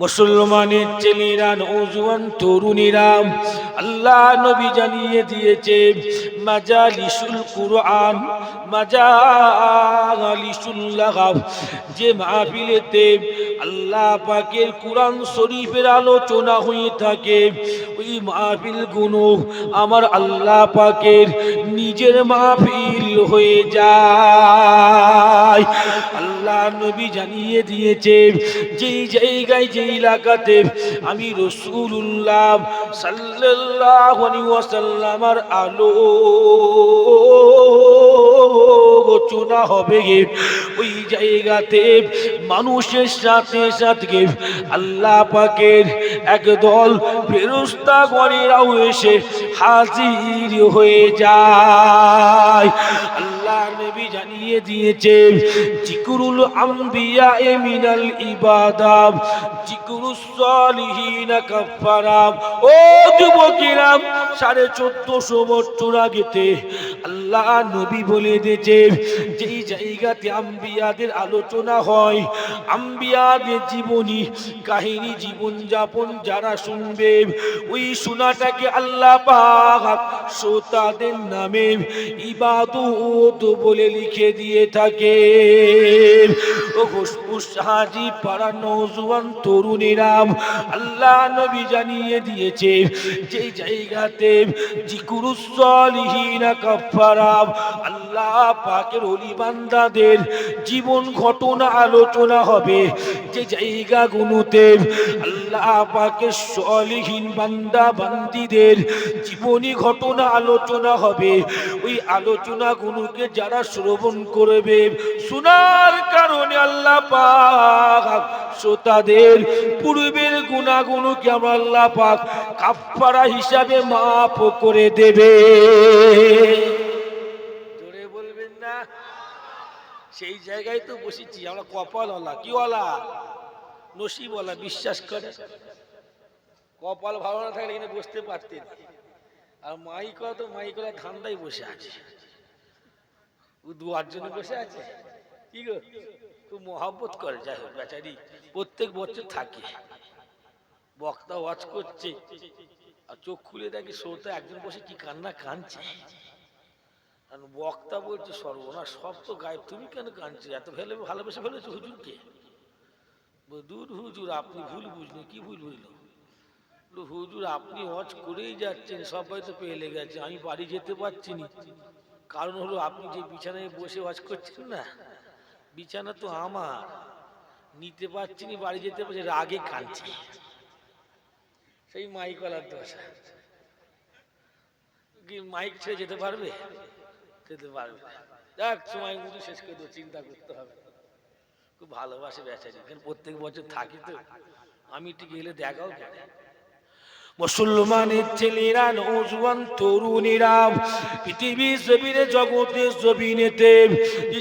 মুসলমানের ছেলেরা নৌজওয়ান তরুণীরা আল্লাহ নবী জানিয়ে দিয়েছে, মাজালিসুল কুরআন, মাজালিসুল লাগাব। যে মাহফিলেতে আল্লাহ পাকের কোরআন শরীফের আলোচনা হয়ে থাকে, ওই মাহফিলগুলো আমার আল্লাহ পাকের নিজের মাহফিল হয়ে যায়। আল্লাহ নবী জানিয়ে দিয়েছে, যেই জায়গায় যে এলাকাতে আমি রসুল্লাহ আলাইহি ওয়াসাল্লামার আলো চোনা হবে ওই জায়গাতে মানুষের সাথে সাথে আল্লাহ পাকের একদল ফেরস্তা গণেরাও এসে হাজির হয়ে যায়। আল্লাহ নবী জানিয়ে দিয়েছে জিকুরুল আম্বিয়া এ মিনাল ইবাদাব। কাফারাম ও যুবকেরাম আম্বিয়াদের আলোচনা হয়, আম্বিয়াদের জীবনী, কাহিনী যারা শুনবে, ওই শোনাটাকে আল্লাহ শ্রোতাদের নামে ইবাদত বলে লিখে দিয়ে থাকে। ও ঘুসফুস হাজি পাড়া তরুণীরাম আল্লাহ নবী জানিয়ে দিয়েছে, যে জায়গাতে আল্লাহ পাকের অলি বান্দাদের জীবন ঘটনা আলোচনা হবে। যে জায়গাগুলোতে আল্লাহ পাকের সলিহীন বান্দা বান্দিদের জীবনী ঘটনা আলোচনা হবে, ওই আলোচনাগুলোকে যারা শ্রবণ করবে, শোনার কারণে আল্লাহ পাক শ্রোতাদের পূর্বের গুণাগুলোকে আমরা আল্লাহ পাক কাফারা হিসাবে মাফ করে দেবে। জোরে বলবেন না? সেই জায়গায় তো বসেছি, আমরা কপাল অলা কি কপালওয়ালা। কিওয়ালা? নসিবওয়ালা, বিশ্বাস করে। কপাল ভালো না থাকলে এখানে বসতে পারতেন। আর মাইকলা তো মাইকলা ঠান্ডায় বসে আছে। দুয়ার জন্য বসে আছে। কি গো? মহাব্বত করে, যাই হোক বেচারি, প্রত্যেক বছর থাকে। বক্তা ওয়াজ করছে। আর চোখ খুলে দেখি শ্রোতা একজন বসে কি কান্না কাঁদছে। আর বক্তা বলছে, সর্বনাশ, সব তো গায়েব, তুমি কেন কাঁদছো? এত ফেলে, ভালোবেসে ফেলেছো হুজুরকে? দূর হুজুর, আপনি ভুল বুঝলেন, কি ভুল বুঝলো হুজুর, আপনি ওয়াজ করেই যাচ্ছেন, সবাই তো পেয়ে গেছে, আমি বাড়ি যেতে পারছি না। কারণ হলো, আপনি যে বিছানায় বসে ওয়াজ করছেন না বিছানা তো আমার। নিতে পারছি না বাড়ি যেতে পারছি রাগে কাঁদছি। সেই মাইকলার দশা। কি মাইক ছেড়ে যেতে পারবে? যেতে পারবে। যাক সময় মতো শেষ করে দেবো, চিন্তা করতে হবে। খুব ভালোবাসে বেচারি। এখানে প্রত্যেক বছর থাকি তো। আমি ঠিক গেলে দেখাও কেন? মুসলমানের ছেলেরা নৌজওয়ান, তরুণীরা পৃথিবী জমিনে জগতে জমিনেতে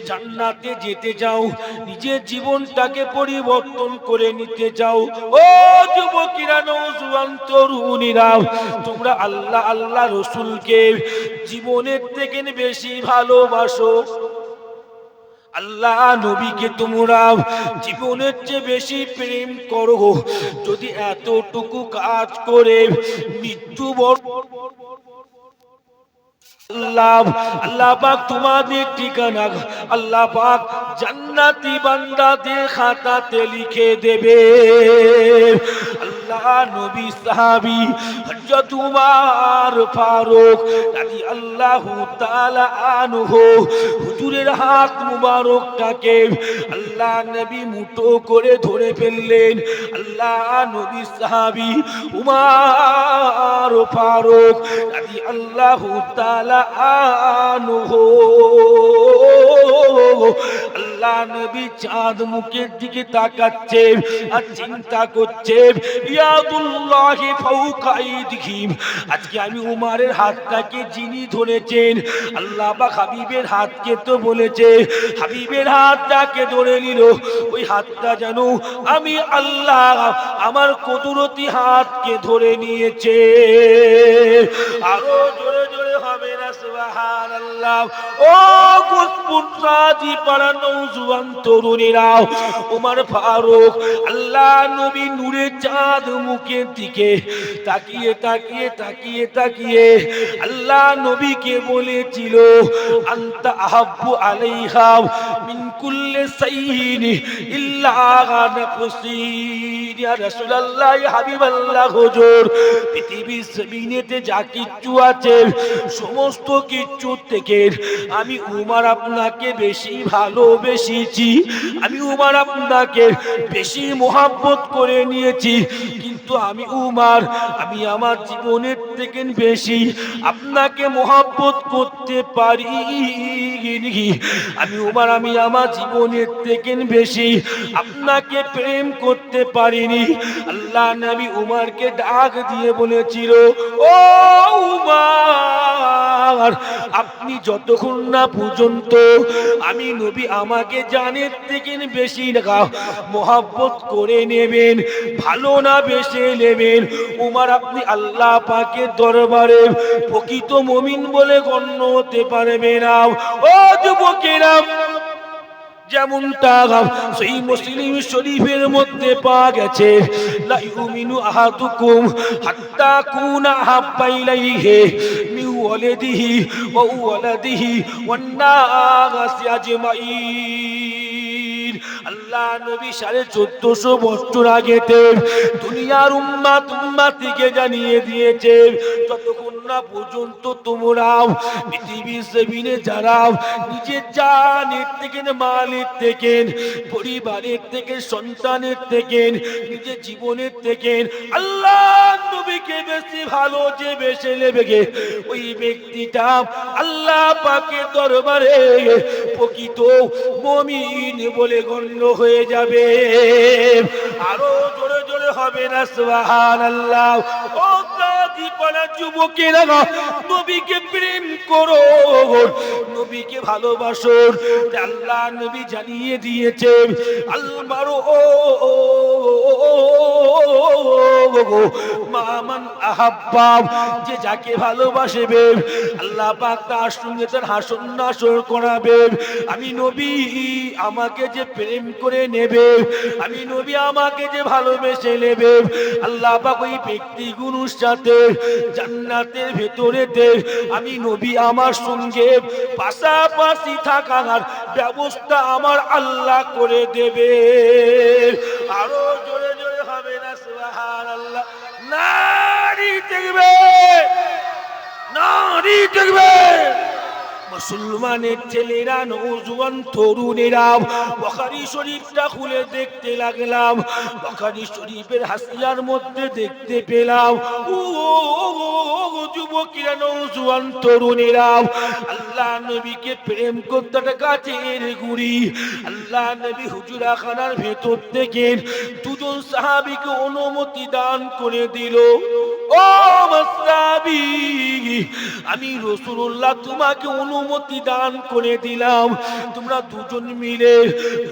জান্নাতে যেতে চাও, নিজের জীবনটাকে পরিবর্তন করে নিতে চাও। ও যুবकीরা নৌজওয়ান, তরুণীরা, তোমরা আল্লাহ আল্লাহ রসুলকে জীবনের থেকে বেশি ভালোবাসো। আল্লাহ নবীকে তোমরা জীবনের চেয়ে বেশি প্রেম করো। যদি এতটুকু কাজ করে মৃত্যু আল্লাহ আল্লাহ পাক তোমাদের ঠিকানা, আল্লাহ পাক জান্নাতি বান্দাদের খাতাতে লিখে দেবে। আল্লাহ, নবী, সাহাবী উমর ফারুক রাদিয়াল্লাহু তাআলা আনহু, হুজুরের হাত মুবারকটাকে আল্লাহ নবী মুঠো করে ধরে ফেললেন। আল্লাহ, নবী, সাহাবী, উমর ফারুক রাদিয়াল্লাহু তাআলা আনহু। আল্লাহ নবী চাঁদ মুখের দিকে তাকাচ্ছে আর চিন্তা করছে ইয়াদুল্লাহি ফাওকা আজকে আমি উমারের হাতটাকে যিনি ধরেছেন আল্লাহ বা হাবিবের হাতকে তো বলেছে, হাবিবের হাতটাকে ধরে নিল। ওই হাতটা যেন আমি আল্লাহ আমার কুদরতি হাতকে ধরে নিয়েছে। আরও জোরে জোরে হবে না, সুবহানাল্লাহ। ও কুসপুরাজি পাড়া নৌজুয়ান তরুণীরাও উমর ফারুক, আল্লাহ নবী নূরে চাঁদ মুখের দিকে তাকিয়ে তাকিয়ে তাকিয়ে তাকিয়ে আল্লাহ নবীকে বলেছিল, আন্তা আহাব্বু আলাইহা মিন সাইয়িন ইল্লা ইয়া রাসূলুল্লাহ, হাবিবাল্লাহ, হুজুর, পৃথিবীর জমিনেতে যা কিচ্ছু আছে সমস্ত কিচ্ছু থেকে আমি উমার আপনাকে বেশি ভালোবেসেছি। আমি উমার আপনাকে বেশি মোহাব্বত করে নিয়েছি। কিন্তু আমি উমার, আমি আমার জীবনের থেকে বেশি আপনাকে মোহাব্বত করতে পারি আমি উমার, আমি আমার জীবনের থেকে বেশি আপনাকে প্রেম করতে পারিনি। আল্লাহ নবী উমারকে ডাক দিয়ে বলেছিল, ও উমার! আপনি যতক্ষণ না পর্যন্ত আমি নবী আমাকে জানের থেকে বেশি মোহাব্বত করে নেবেন, ভালো না বেশে নেবেন, উমার আপনি আল্লাহ পাকে দরবারে প্রকৃত মমিন বলে গণ্য হতে পারবে না। ও যুবকেরা যেমনটা সেই মুসলিম শরীফের মধ্যে পাওয়া গেছে। লা ইউমিনু আহাদুকুম হাত্তা কুনা হাব্বাইলাইহি মিন ওয়ালিদিহি ওয়া ওয়ালাদিহি ওয়ান নাসি আজমাইন। আল্লাহ নবী সাড়ে চোদ্দশো বছর আগেতে দুনিয়ার উম্মাত উম্মাতিকে জানিয়ে দিয়েছে যতক্ষণ না পর্যন্ত তোমরাও পৃথিবীর জমিনে যারা নিজের জানের থেকে, মালের থেকে, পরিবারের থেকে, সন্তানের থেকে, নিজের জীবনের থেকে, আল্লাহ নবীকে বেশি ভালো যে বেশি লেবেগে ওই ব্যক্তিটা আল্লাহ পাকে দরবারে প্রকৃত মমিন বলে গণ্য হয়ে যাবে। আরও জোরে জোরে হবে না সুবহান আল্লাহ যে যাকে ভালোবাসবে, আল্লাহ পাক তার সঙ্গে তার হাসন নাসর করাবে। আমি নবী আমাকে যে প্রেম করে নেবে, আমি নবী আমাকে যে ভালোবেসে নেবে, আল্লাহ পাক ওই ব্যক্তিগুলোর সাথে জান্নাতের ভেতরেতে আমি নবী, আমার সঙ্গে পাশাপাশি থাকার ব্যবস্থা আমার আল্লাহ করে দেবে। আরও জোরে জোরে হবে না, সুবহানাল্লাহ। নারী দেখবে নারী দেখবে। মুসলমানের ছেলেরা, নৌজওয়ান তরুণেরা, বখারি শরীফটা খুলে দেখতে লাগলাম। বখারি শরীফের হাসিয়ার মধ্যে দেখতে পেলাম। ও যুবকেরা, নৌজওয়ান তরুণেরা, আল্লাহ নবীকে প্রেম করতে গাছের গুড়ি আল্লাহ নবী হুজুরা খানার ভেতর থেকে দুজন সাহাবিকে অনুমতি দান করে দিল। আমি রসুল্লাহ তোমাকে অনুমতি দান করে দিলাম। তোমরা দুজন মিলে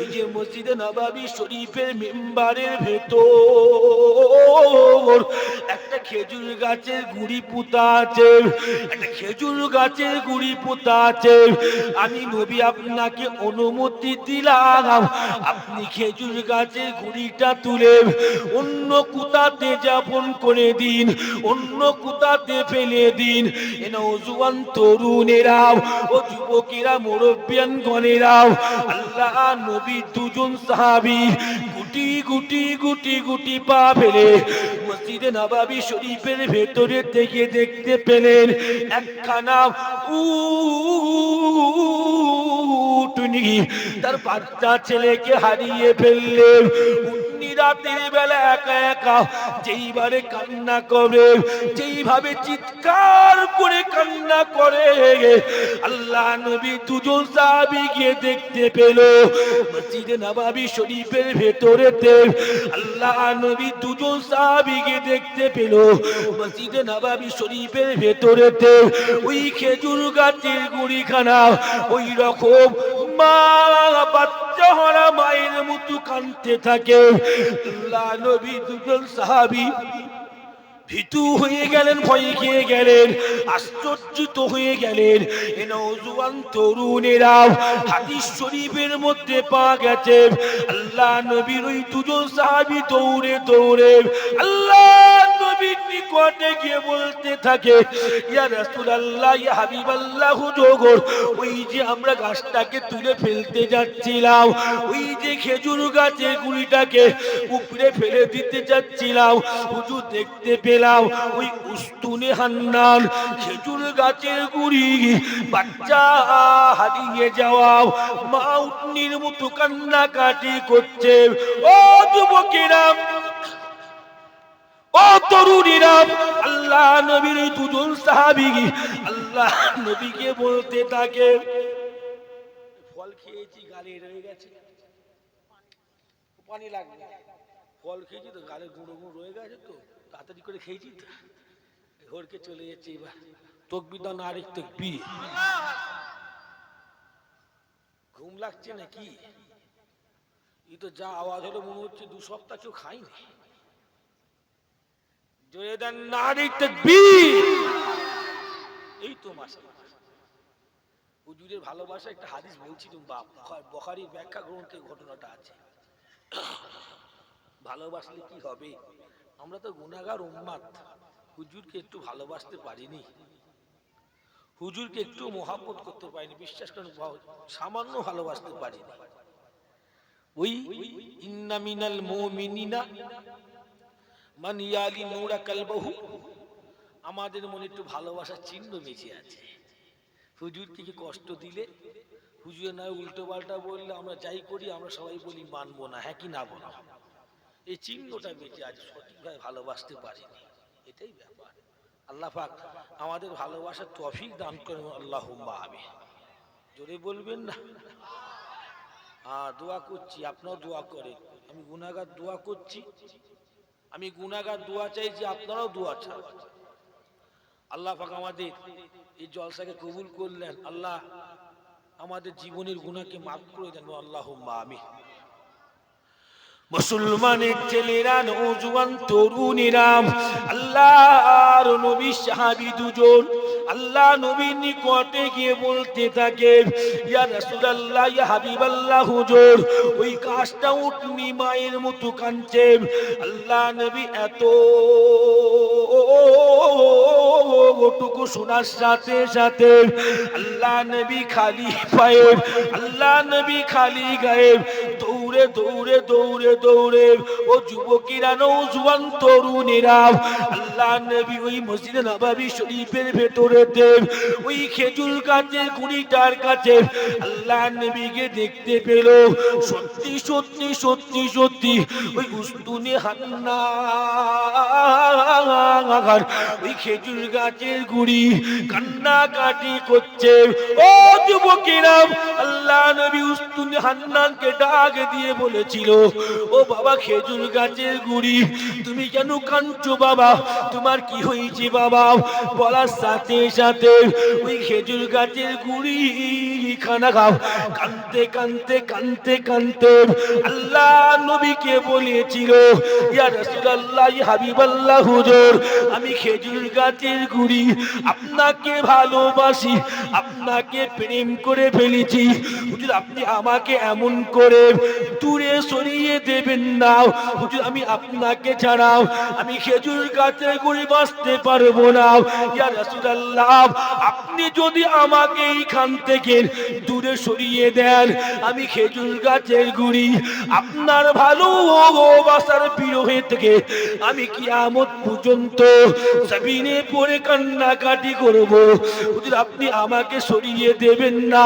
এই যে মসজিদে নবাবি শরীফের মেম্বারের ভেতর একটা খেজুর গাছের গুড়ি পুতা আছে, একটা খেজুর গাছের গুড়ি পুতা আছে। আমি নবী আপনাকে অনুমতি দিলাম, আপনি খেজুর গাছের গুড়িটা তুলে অন্য কুতাতে যাপন করে দিন। অন্য কুতাতে ফেলে দিন? এ নৌজুয়ান তরুণেরাও, ও যুবকেরা, মুরব্বিয়ান গণেরাও। আল্লাহ, নবী দুজন সাহাবি গুটি গুটি গুটি গুটি পা ফেলে মসজিদে নবাবি শরীফের ভেতরে থেকে দেখতে পেলেন, একখানা উটনি। তার বাচ্চা ছেলেকে হারিয়ে ফেললেন। রাতের বেলা একা একা যেইবারে কান্না করে, যেইভাবে চিৎকার করে কান্না করে, আল্লাহ নবী দুজন সাহাবী গিয়ে দেখতে পেল মসজিদে নবাবি শরীফের ভেতরেতে। আল্লাহ নবী দুজন সাহাবী গিয়ে দেখতে পেল মসজিদে নবাবি শরীফের ভেতরেতে। ওই খেজুর গাছের গুড়িখানা, ওই রকম মা বাচ্চা হরা মায়ের মতো কানতে থাকে। ভীতু হয়ে গেলেন, ভয় খেয়ে গেলেন, আশ্চর্যিত হয়ে গেলেন। এ নওজোয়ান তরুণেরা হাদিস শরীফের মধ্যে পা গেছে, আল্লাহ নবীর ওই দুজন সাহাবি দৌড়ে দৌড়ে, আল্লাহ নবীর নিকটে গিয়ে বলতে থাকে, ইয়া রাসূলুল্লাহ, ইয়া হাবিবাল্লাহ হুজুর ওই যে আমরা গাছটাকে তুলে ফেলতে যাচ্ছিলাম, ওই যে খেজুর গাছের গুড়িটাকে উপরে ফেলে দিতে যাচ্ছিলাম, হুজুর দেখতে পেলাম ওই উস্তুনে হান্নান খেজুর গাছের গুড়ি, বাচ্চা হারিয়ে যাওয়া মা উটনির মতো কান্নাকাটি করছে। ও যুবকেরা ও তরুণীরা আল্লাহ নবীর দুজন সাহাবি আল্লাহ নবীকে বলতে থাকে, ফল খেয়েছি, গালে রয়ে গেছে। পানি লাগবে। ফল খেয়েছি তো, গালে গুঁড়ো গুঁড়ো রয়ে গেছে তো, তাড়াতাড়ি করে খেয়েছি তো। ঘরকে চলে যাচ্ছে এবার। তকবিদা না, আরেক তকবি ঘুম লাগছে নাকি? ই তো যা আওয়াজ হলো, মনে হচ্ছে দু সপ্তাহ কেউ খাইনি জোরে এই তো হুজুরের ভালোবাসা একটা হাদিস বলছিলাম, বাপ ব্যাখ্যা ঘটনাটা আছে। ভালোবাসলে কি হবে? আমরা তো গুনাগার উম্মাদ। হুজুরকে একটু ভালোবাসতে পারিনি। হুজুরকে একটু মহাব্বত করতে পারিনি, বিশ্বাস করেন সামান্য ভালোবাসতে পারিনি। ওই, ইন্না মিনাল মুমিনিনা মান ইয়ালি নূরা কালবাহু। আমাদের মনে একটু ভালোবাসার চিহ্ন বেঁচে আছে। হুজুর থেকে কষ্ট দিলে, হুজুরের নয় উল্টো পাল্টা বললে আমরা যাই করি, আমরা সবাই বলি মানবো না হ্যাঁ কি না বলো। এই চিহ্নটা বেঁচে আছে, সঠিকভাবে ভালোবাসতে পারিনি। এটাই ব্যাপার। আল্লাহ পাক আমাদের ভালোবাসার তফিক দান করেন আল্লাহ আমি জোরে বলবেন না? হ্যাঁ দোয়া করছি আপনারাও দোয়া করেন। আমি গুনাগার দোয়া করছি। আমি গুনাগার দোয়া চাইছি আপনারাও দোয়া চান আল্লাহ পাক আমাদের এই জলসাকে কবুল করলেন। আল্লাহ আমাদের জীবনের গুণাকে মাফ করে দেন। আল্লাহ আমি মুসলমানের ছেলেরা নৌজওয়ান তরুণীরা আর নবী সাহাবী দুজন আল্লাহ নবীর নিকটে গিয়ে বলতে থাকে, ইয়া রাসূলুল্লাহ, ইয়া হাবিবাল্লাহ, হুজুর, ওই কাজটা উঠনি মায়ের মতো কাঁদছে। আল্লাহ নবী এত ওটুকু শোনার সাথে সাথে আল্লাহ নবী খালি পায়ে আল্লাহ নবী খালি গায়ে দৌড়ে দৌড়ে দৌড়ে দৌড়ে। ও যুবকেরা নৌজওয়ান তরুণেরা, আল্লাহ নবী ওই মসজিদে নবাবী শরীফের ভেতরে দেব। ওই খেজুর গাছের গুড়িটার কাছে আল্লাহ নবীকে দেখতে পেল। সত্যি সত্যি সত্যি সত্যি, ওই উস্তুনে হান্না। ওই খেজুর গাছের গুড়ি কান্নাকাটি করছে। ও যুবকেরা, আল্লাহ নবী উস্তুনে হান্নানকে ডাক দিয়ে বলেছিল, ও বাবা, খেজুর গাছের গুড়ি, তুমি কেন কাঁদছো বাবা? তোমার কি হয়েছে বাবা? বলার সাথে সাথে ওই খেজুর গাছের গুড়ি খানা খাও। কানতে কানতে কানতে কানতে আল্লাহ নবীকে বলেছিল, ইয়া রাসূলুল্লাহ হাবিবাল্লাহ হুজুর, আমি খেজুর গাছের গুড়ি আপনাকে ভালোবাসি, আপনাকে প্রেম করে ফেলেছি। হুজুর, আপনি আমাকে এমন করে দূরে সরিয়ে দেবেন না। হুজুর, আমি আপনাকে ছাড়াও আমি খেজুর গাছের গুড়ি বাঁচতে পারব না। ইয়া আপনি যদি আমাকে এইখান থেকে দূরে সরিয়ে দেন, আমি খেজুর গাছের গুড়ি আপনার ভালোবাসার বিরহে থেকে আমি কি কিয়ামত পর্যন্ত জমিনে পড়ে কান্নাকাটি করব। হুজুর, আপনি আমাকে সরিয়ে দেবেন না।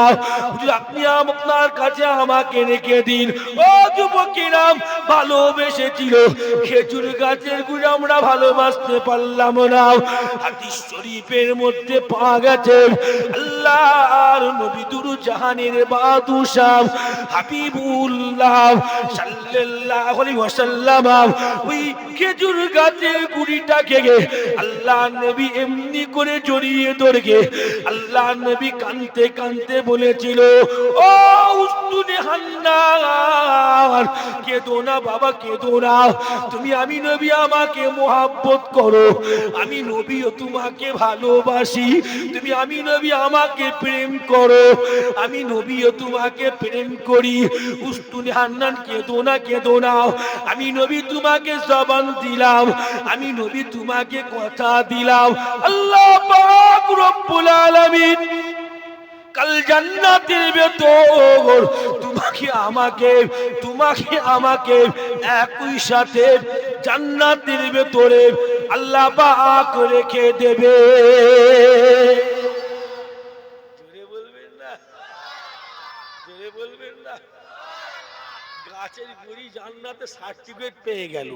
হুজুর, আপনি আপনার কাছে আমাকে রেখে দিন। ও যুবকেরাম ভালোবেসেছিল। খেজুর গাছের গুড়ি আমরা ভালোবাসতে পারলাম না। হাদিস শরীফের মধ্যে পাওয়া গেছে। আল্লাহর নবী দুরু জাহানের বাদুশাহ হাবিবুল্লাহ সাল্লাল্লাহু আলাইহি ওয়াসাল্লাম ওই খেজুর গাছের গুড়ি নবীটাকে আল্লাহ নবী এমনি করে জড়িয়ে ধরগে আল্লাহ নবী কানতে কানতে বলেছিল, ও উস্তুনে হান্নার কেঁদো না বাবা, কেঁদো না। তুমি আমি নবী, আমাকে মোহাব্বত করো। আমি নবীও তোমাকে ভালোবাসি। তুমি আমি নবী, আমাকে প্রেম করো। আমি নবীও তোমাকে প্রেম করি। উস্তুনে হান্নান কেঁদো না কেঁদো না। আমি নবী তোমাকে জবান দিলাম। আমি নবী তোমাকে কথা দিলাম। আল্লাহ পাক রব্বুল আলামিন কাল জান্নাতের ভেতর। তোমাকে আমাকে তোমাকে আমাকে একই সাথে জান্নাতের আল্লাহ রেখে দেবে। গাছের গুড়ি জান্নাতে সার্টিফিকেট পেয়ে গেল।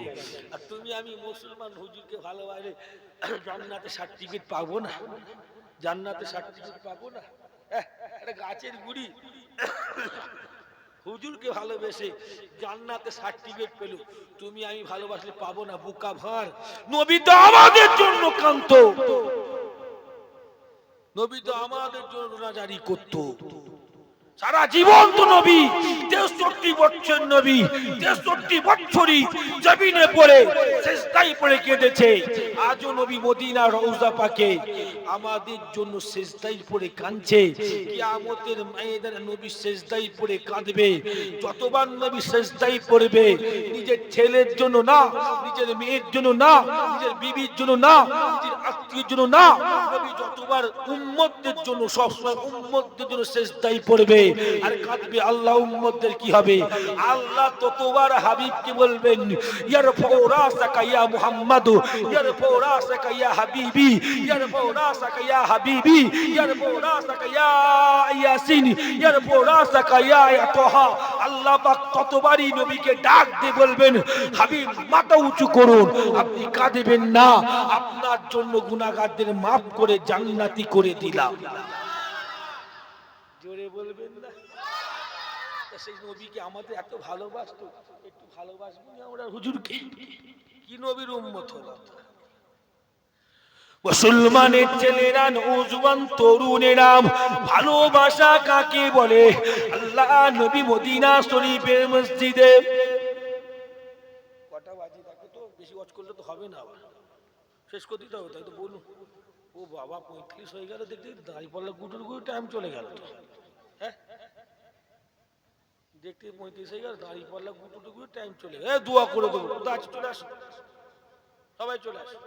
আর তুমি আমি মুসলমান হুজুরকে ভালোবাসে জান্নাতে সার্টিফিকেট পাবো না? জান্নাতে সার্টিফিকেট পাবো না? গাছের গুড়ি। হুজুরকে ভালোবেসে জান্নাতে সার্টিফিকেট পেল। তুমি আমি ভালোবাসলে পাবো না, বুকা ভার। নবী তো আমাদের জন্য কান্ত নবী তো আমাদের জন্য রোনাজারি করতো। সারা জীবন তো নবী, তেষট্টি বছর নবী, তেষট্টি বছরই জমিনে পড়ে শেষদাই পড়ে কেঁদেছে। আজও নবী মদিনা রৌজা পাকে। আমাদের জন্য শেষদাই পড়ে কাঁদছে। কিয়ামতের ময়দানে নবী শেষদাই পড়ে কাঁদবে। যতবার নবী শেষদাই পড়বে, নিজের ছেলের জন্য না, নিজের মেয়ের জন্য না, নিজের বিবির জন্য না, নিজের আত্মীয়ের জন্য না, নবী যতবার উম্মতদের জন্য সবসময় উম্মতদের জন্য শেষদাই পড়বে। আর কাঁদবে আল্লাহ উম্মতদের কি হবে? আল্লাহ ততবার হাবিবকে বলবেন? ইয়ার ফৌরাসাকা ইয়া মুহাম্মাদু ইয়ার ফৌরাসাকা ইয়া হাবিবি ইয়ার ফৌরাসাকা ইয়া হাবিবি ইয়ার ফৌরাসাকা ইয়া ইয়াসিন ইয়ার ফৌরাসাকা ইয়া তাহা আল্লাহ পাক ততবারই নবীকে ডাক দিয়ে বলবেন, হাবিব, মাথা উঁচু করুন, আপনি কাঁদবেন না। আপনার জন্য গুনাহগারদের মাফ করে জান্নাতি করে দিলাম জোরে বলবেন না তা সেই নবীকে আমাদের এত একটু ভালোবাসবো আমরা হুজুরকে? কি নবীর মুসলমানের ছেলেরা নৌজওয়ান, তরুণেরা ভালোবাসা কাকে বলে? আল্লাহ নবী মদিনা শরীফের মসজিদে। কটা তো বেশি ওয়াচ করলে তো হবে না আবার। শেষ করে দিতে হবে, তাই তো বলুন। ও বাবা পঁয়ত্রিশ হয়ে গেল, দেখতে দাঁড়িয়ে পড়লে, গুটুর গুটু টাইম চলে গেল তো। হ্যাঁ? দেখতে পঁয়ত্রিশ হয়ে গেল দাঁড়িয়ে পড়লে গুটু টুকু টাইম চলে গেল। দোয়া করে দেবো আজ চলে আসো। সবাই চলে আসো।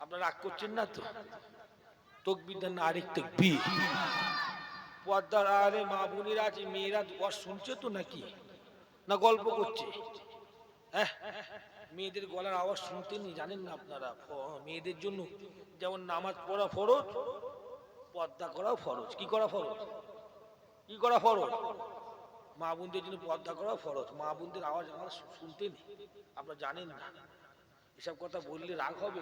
আপনারা রাগ করছেন না তো? তকবির না, আরেক তকবি পর্দার আরে মা বোনেরা আছে, মেয়েরা ওর শুনছে তো নাকি? না গল্প করছে? হ্যাঁ? মেয়েদের গলার আওয়াজ শুনতেনি জানেন না আপনারা? মেয়েদের জন্য যেমন নামাজ পড়া ফরজ, পর্দা করাও ফরজ। কি করা ফরজ? কি করা ফরজ? মা বোনদের জন্য পর্দা করা ফরজ। মা বোনদের আওয়াজ আমরা শুনতে নেই। আপনারা জানেন না। এসব কথা বললে রাগ হবে।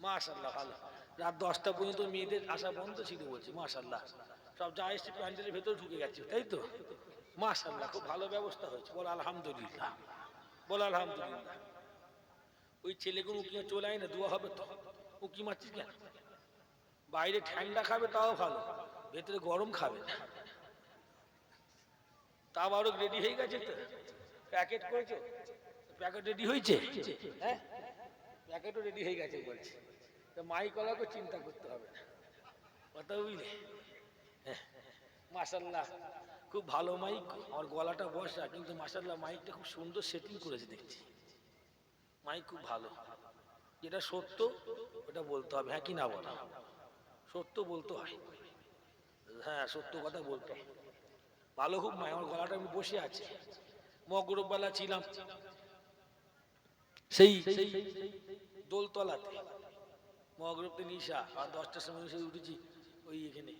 মাশাল্লাহ ভালো। রাত দশটা পর্যন্ত মেয়েদের আসা বন্ধ ছিল বলছে মাশাল্লাহ সব যা এসছে প্যান্ডেলের ভেতর ঢুকে গেছে, তাই তো? মাশাল্লাহ খুব ভালো ব্যবস্থা হয়েছে। বল আলহামদুলিল্লাহ। বল আলহামদুলিল্লাহ। ওই ছেলেগুলো উকি চলে আয় না, দোয়া হবে তো। উকি মারছিস কেন? বাইরে ঠান্ডা খাবে, তাও ভালো। ভেতরে গরম খাবে না। তা আবারও রেডি হয়ে গেছে তো। প্যাকেট করেছ? প্যাকেট রেডি হয়েছে? হ্যাঁ? প্যাকেটও রেডি হয়ে গেছে বলছে। তো মাইকলাকে চিন্তা করতে হবে। না কথা বুঝলে? মাসাল্লাহ খুব ভালো মাইক। আমার গলাটা বসা কিন্তু মাসাল্লাহ মাইকটা খুব সুন্দর সেটিং করেছে, দেখছি। মাইক খুব ভালো। যেটা সত্য, ওটা বলতে হবে। হ্যাঁ কি না বলা? সত্য বলতে হয়। হ্যাঁ সত্য কথা বলতে হয়। ভালো খুব মাই আমার গলাটা আমি বসে আছি। মগরববেলা ছিলাম। সেই দোলতলাতে। মগরবতে নিশা আর দশটার সময় এসে উঠেছি ওই এখানে।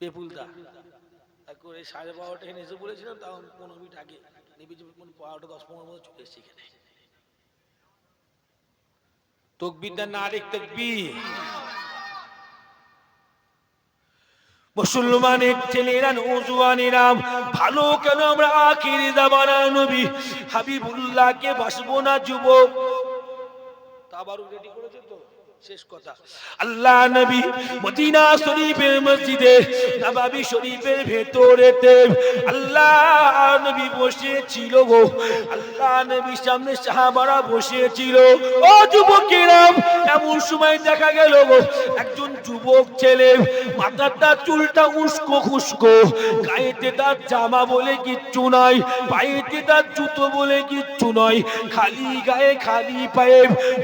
পেপুলদা। তারপর সাড়ে বারোটা এখানে এসে বলেছিলাম তখন পনেরো মিনিট আগে। নেবেছি বারোটা, দশ, পনেরো মতো চলে এসেছি এখানে। তকবিরটা না আরেক তকবি মুসলমানের ছেলেরা নৌজওয়ানেরা, ভালো কেন আমরা আখির জামানা নবী হাবিবুল্লাহকে বাসবো না যুবক? তাবারু রেডি করেছে? তো শেষ কথা। আল্লাহ নবী মদিনা শরীফের মসজিদে, নবাবী শরীফের ভেতরেতে আল্লাহ নবী বসেছিল গো। আল্লাহ সামনে সাহাবারা বসেছিল। ও যুবকেরাম এমন সময় দেখা গেল গো, একজন যুবক ছেলে মাথাটা, চুলটা উস্কো খুস্কো, গায়েতে তার জামা বলে কিচ্ছু নাই, পায়েতে তার জুতো বলে কিচ্ছু নয় খালি গায়ে, খালি পায়ে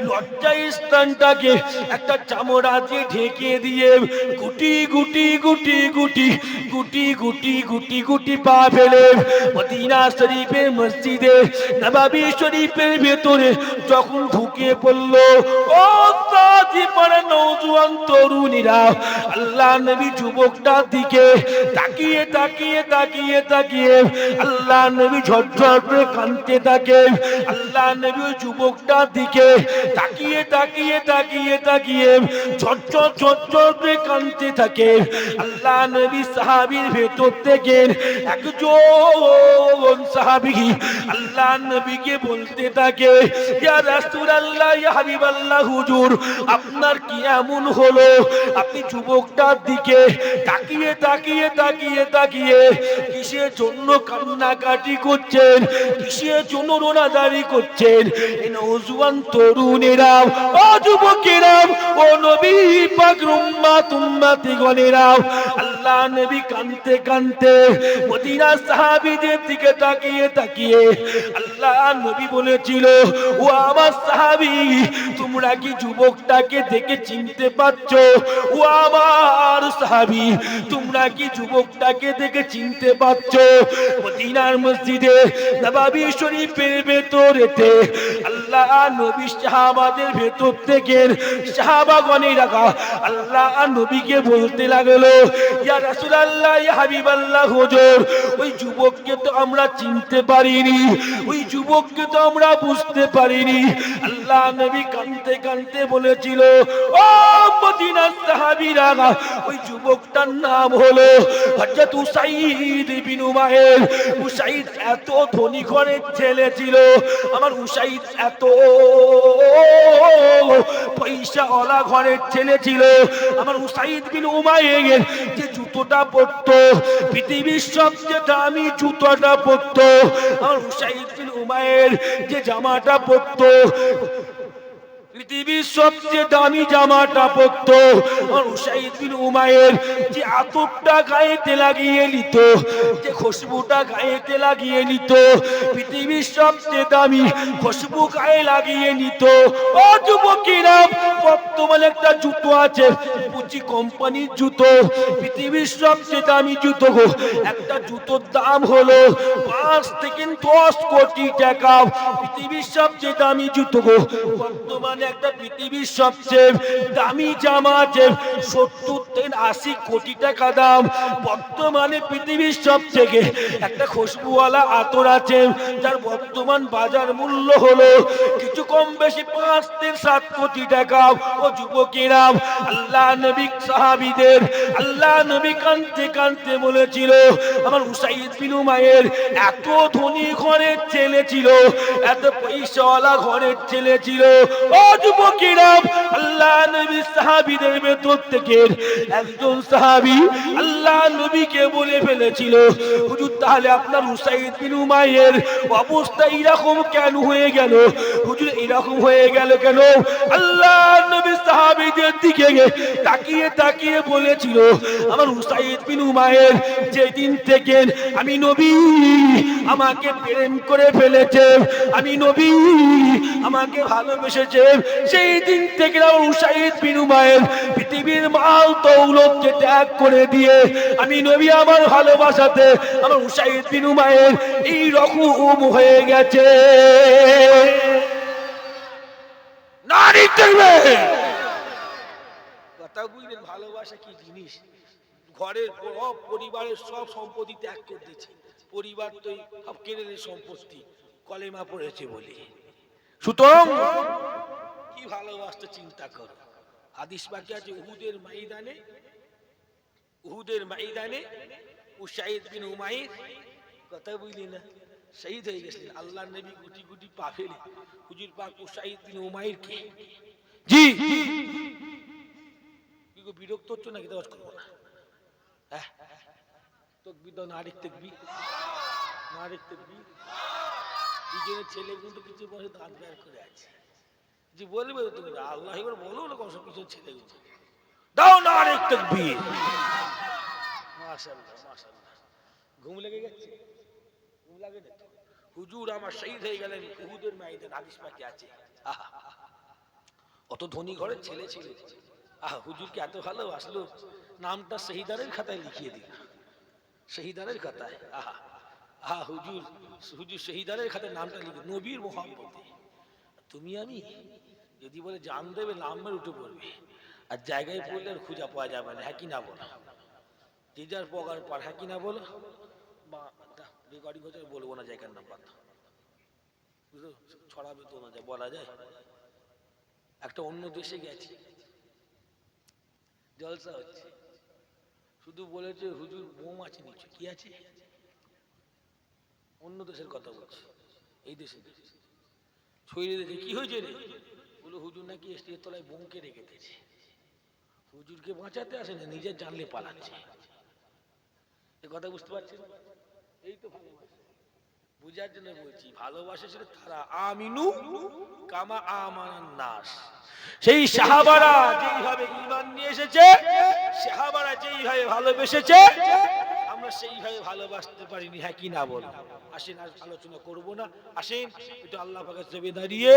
লজ্জায় স্থানটাকে একটা চামড়া দিয়ে ঢেকে দিয়ে গুটি গুটি গুটি গুটি গুটি গুটি গুটি গুটি পা ফেলে মদিনা শরীফের মসজিদে, নবাবী শরীফের ভেতরে যখন ঢুকে পড়ল আল্লাহ নবী তাকিয়ে তাকিয়ে তাকিয়ে তাকিয়ে, আল্লাহ নবী করে আল্লাহ দিকে তাকিয়ে তাকিয়ে তাকিয়ে তাকিয়ে ঝরঝর ঝরঝর করে কাঁদতে থাকে। আল্লাহ নবী সাহাবীর ভেতর থেকে একজন আল্লাহ নবীকে বলতে থাকে হুজুর, আপনার কি এমন হলো? আপনি যুবকটার দিকে তাকিয়ে তাকিয়ে তাকিয়ে তাকিয়ে কিসের জন্য কান্নাকাটি করছেন? কিসের জন্য রোনাদারি করছেন? এই নৌজওয়ান তরুণেরা যুবকেরা ও নবী, পাক উম্মাত উম্মাতি গণেরা আল্লাহ নবী কানতে কানতে মদিনা সাহাবীদের দিকে তাকিয়ে তাকিয়ে আল্লাহ নবী বলেছিল, ও আমার সাহাবী, তোমরা কি যুবকটাকে দেখে চিনতে পারছ? ও আমার সাহাবী, তোমরা কি যুবকটাকে দেখে চিনতে পারছ? মদিনার মসজিদে নবাবী শরীফের ভেতরেতে আল্লাহ নবী সাহাবাদের ভেতর থেকে আল্লাহ নবীকে বলতে লাগল আমরা চিনতে পারিনি, ওই যুবককে তো আমরা বুঝতে পারিনি। আল্লাহ নবী কানতে কানতে বলেছিল, ও ওই যুবকটার নাম হলো এত ধনী ঘরের ছেলে ছিল, আমার উসাইদ এত পয়সাওয়ালা ঘরের ছেলে ছিল আমার উসাইদ বিন উমাইর যে জুতোটা পরতো, পৃথিবীর সবচেয়ে দামি জুতোটা পরতো, আমার উসাইদ বিন উমাইর যে জামাটা পরতো পৃথিবীর সবচেয়ে দামি জামাটা পরত। বিন উমায়ের যে আতরটা গায়েতে লাগিয়ে নিত, যে খুশবুটা গায়েতে লাগিয়ে নিত, পৃথিবীর সবচেয়ে দামি খুশবু গায়ে লাগিয়ে নিত। ও যুবকেরা, বর্তমানে একটা জুতো আছে পুচি কোম্পানির জুতো, পৃথিবীর সবচেয়ে দামি জুতো গো। একটা জুতোর দাম হলো পাঁচ থেকে দশ কোটি টাকা, পৃথিবীর সবচেয়ে দামি জুতো গো। বর্তমানে একটা পৃথিবীর সবচেয়ে দামি জামা আছে সত্তর থেকে আশি কোটি টাকা দাম। বর্তমানে পৃথিবীর সবচেয়ে একটা খুশবুওয়ালা আতর আছে, যার বর্তমান বাজার মূল্য হলো কিছু কম বেশি পাঁচ থেকে সাত কোটি টাকা। ও যুবকেরা, আল্লাহ নবী সাহাবিদের, আল্লাহ নবী কানতে কানতে বলেছিল, আমার উসাইদ বিন উমায়ের এত ধনী ঘরের ছেলে ছিল, এত পয়সাওয়ালা ঘরের ছেলে ছিল। ও ভেতর থেকে একজন সাহাবি আল্লাহ নবীকে বলে ফেলেছিল তাহলে আপনার অবস্থা এরকম কেন হয়ে গেল? এরকম হয়ে গেল কেন? আল্লাহ দিকে তাকিয়ে তাকিয়ে বলেছিল, আমার উসাইদ বিন উমায়ের যেদিন থেকে আমি নবী, আমাকে প্রেম করে ফেলেছে, আমি নবী, আমাকে ভালোবেসেছে সেই দিন থেকে উসাইদ বিন উমায়ের পৃথিবীর মাল দৌলতকে ত্যাগ করে দিয়ে আমি নবী আমার ভালোবাসাতে আমার উসাইদ বিন উমায়ের এই রকম হয়ে গেছে। নারী কথা বুঝলেন ভালোবাসা কি জিনিস? ঘরের সব পরিবারের সব সম্পত্তি ত্যাগ করে দিয়েছে। পরিবার তো সব কেড়ে সম্পত্তি কলেমা পড়েছে বলে। সুতরাং কি ভালোবাসতে চিন্তা করো? হাদিস বাকি আছে উহুদের মাইদানে উহুদের ময়দানে উসাইদ বিন উমাইর কথা বুঝলি না? শহীদ হয়ে গেছিলেন। আল্লাহ নবী গুটি গুটি পা ফেলে হুজুর পাক উসাইদ বিন উমাইর কে জি বিরক্ত হচ্ছ নাকি? দেওয়াজ করব না। হ্যাঁ তকবি দাও, না আরেক তকবি না আরেক তকবি ছেলে কিন্তু কিছু বসে দাঁত বের করে আছে। যে বলবে তুমি আল্লাহ এবার বলো না কিছু ছেলেগুলো দাও না আরেক ঘুম লেগে গেছে? ঘুম লাগে না হুজুর আমার শহীদ হয়ে গেলেন, উহুদের মাইদান হাদিস পাকে আছে। আহা অত ধনী ঘরের ছেলে ছিল। আহ, হুজুরকে এত ভালো আসলো নামটা শহীদারের খাতায় লিখিয়ে দিল। শহীদারের খাতায়, আহা আহা, হুজুর হুজুর শহীদারের খাতায় নামটা লিখে নবীর মোহাম্মতে তুমি আমি? যদি বলে জান দেবে নামের উঠে পড়বে। আর জায়গায় পড়লে আর খুঁজা পাওয়া যাবে না হ্যাঁ কি না বলো? যে যার পগার পার হ্যাঁ কি না বলো? বা রেকর্ডিং হচ্ছে বলব না জায়গার নাম বুঝলো? ছড়াবে তো না যায় বলা যায়। একটা অন্য দেশে গেছি। জলসা হচ্ছে। শুধু বলেছে, হুজুর বোম আছে নিচে কি আছে? অন্য দেশের কথা বলছি। এই দেশে ছড়িয়ে দিয়েছে হয়েছে রে? বলে হুজুর নাকি স্টেজ তলায় হুজুরকে বাঁচাতে আসে না নিজের জানলে পালাচ্ছে। এ কথা বুঝতে পারছেন? এই তো ভালোবাসা। বুঝার জন্য বলছি, ভালোবাসা ছিল তারা আমিনু কামা নাস। সেই সাহাবারা যেইভাবে ঈমান নিয়ে এসেছে, সাহাবারা যেইভাবে ভালোবেসেছে আমরা সেইভাবে ভালোবাসতে পারিনি হ্যাঁ কি না বল? আসেন, আলোচনা করব না। আসেন এটা আল্লাহ পাকের দাঁড়িয়ে